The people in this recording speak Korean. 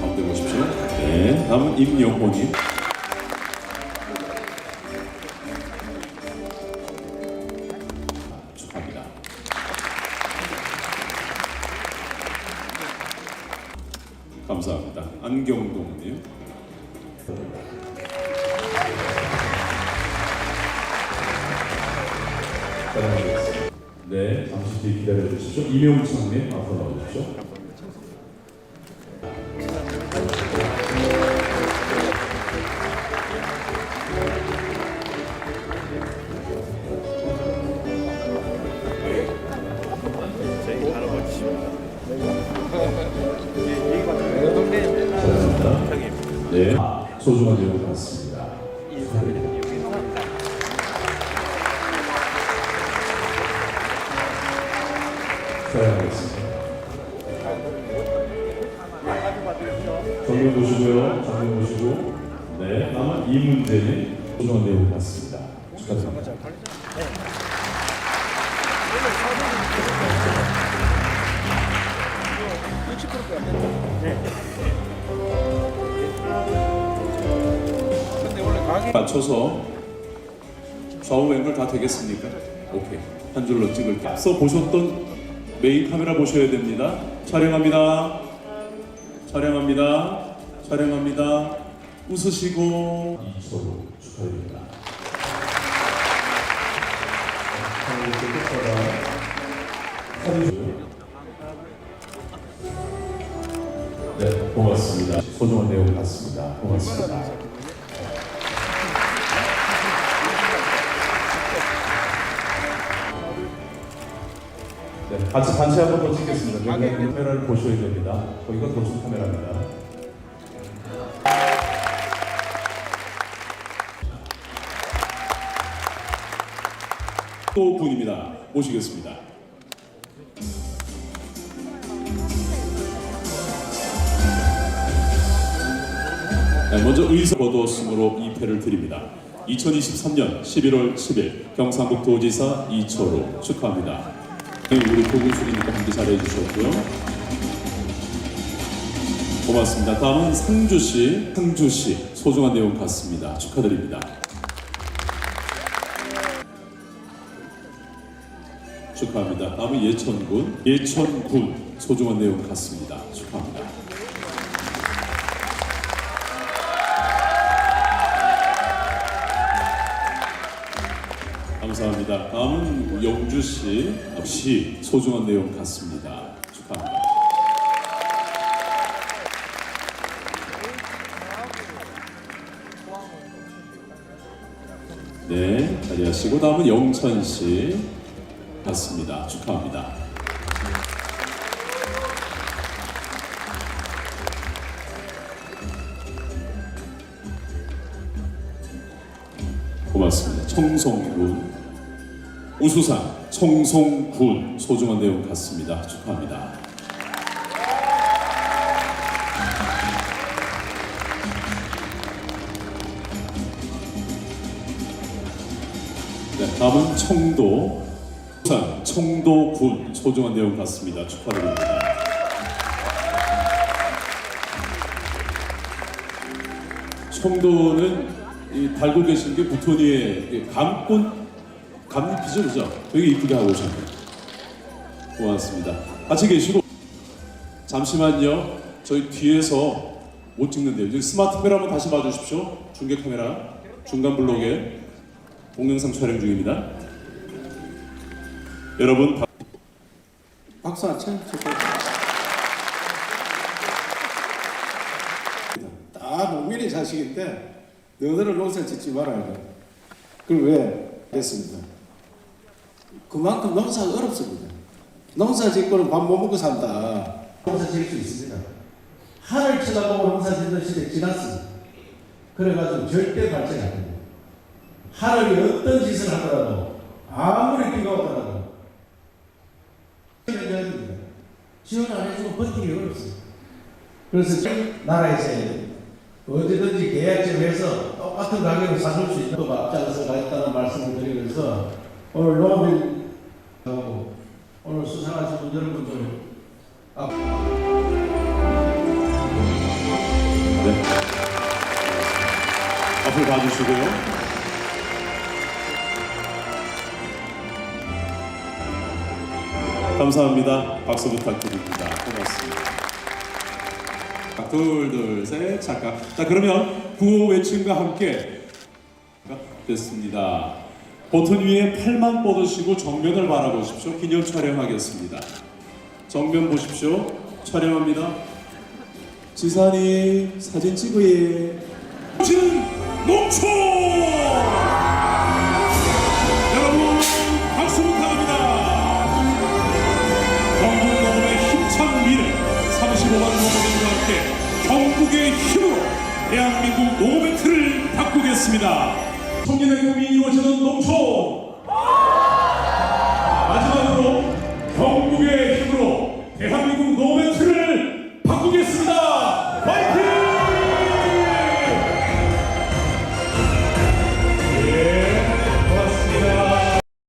가운데 보십시오. 네, 다음은 임영호님. 축하합니다. 감사합니다. 안경동님. 네, 잠시 뒤 기다려 주십시오. 이명창님 앞으로 나오십시오. 네, 소중한 내용 같습니다. 사랑하겠습니다. 정면 보시고요. 정면 보시고. 네, 다음은 이문재님 소중한 내용 같습니다. 축하드립니다. 맞춰서 좌우 앵글 다 되겠습니까? 오케이 한 줄로 찍을게요. 앞서 보셨던 메인 카메라 보셔야 됩니다. 촬영합니다. 촬영합니다. 촬영합니다. 웃으시고 이소로 축하드립니다. 네, 고맙습니다. 소중한 내용 같습니다. 고맙습니다. 네, 같이 단체 한 번 더 찍겠습니다. 여기 카메라를 보셔야 됩니다. 거기가 도축 카메라입니다. 또 분입니다. 모시겠습니다. 네, 먼저 의사 거두었으므로 이 패를 드립니다. 2023년 11월 10일 경상북도지사 이철호 축하합니다. 네, 우리 도군수님도 함께 잘해 주셨고요. 고맙습니다. 다음은 상주시, 상주시 소중한 내용 같습니다. 축하드립니다. 축하합니다. 다음은 예천군, 예천군 소중한 내용 같습니다. 축하합니다. 감사합니다. 다음은 영주시, 시 소중한 내용 같습니다. 축하합니다. 네, 자리하시고 다음은 영천시 같습니다. 축하합니다. 고맙습니다. 청송군 우수상 청송군 소중한 내용 같습니다. 축하합니다. 네, 다음은 청도 우선 청도군 소중한 내용 같습니다. 축하드립니다. 청도는 이 달고 계신 게 부토니의 이 감꽃 감잎이죠, 그죠? 되게 이쁘게 하고 오셨네요. 고맙습니다. 같이 계시고 잠시만요. 저희 뒤에서 못 찍는데요. 저기 스마트 카메라 한번 다시 봐주십시오. 중계 카메라 중간 블록에 동영상 촬영 중입니다. 여러분 박- 박수 안 쳐요? 다 농민의 자식인데 너희들은 농사 짓지 말아요. 그걸 왜 했습니다. 그만큼 농사가 어렵습니다. 농사 짓고는 밥 못 먹고 산다. 농사 지을 수 있습니다. 하늘 쳐다보고 농사 짓는 시대 지났습니다. 그래가지고 절대 발전이 안 됩니다. 하늘이 어떤 짓을 하더라도 아무리 비가 오더라도 지원 안 해주면 버티기 어렵습니다. 그래서 나라에서 어디든지 계약제해서 똑같은 가격으로 사줄 수 있도록 앞장서가 있다는 말씀을 드리면서 오늘 노하고 오늘 수상하신 여러분들 앞. 네. 앞을 봐주시고요. 감사합니다. 박수 부탁드립니다. 고맙습니다. 둘, 둘, 셋, 잠깐. 자, 그러면 구호 외침과 함께 됐습니다. 버튼 위에 팔만 뻗으시고 정면을 바라보십시오. 기념 촬영하겠습니다. 정면 보십시오. 촬영합니다. 지산이 사진 찍으예. 지는 농촌! 경북의 힘으로 대한민국 틀을 바꾸겠습니다. 청년의 꿈이 이루어지는 농촌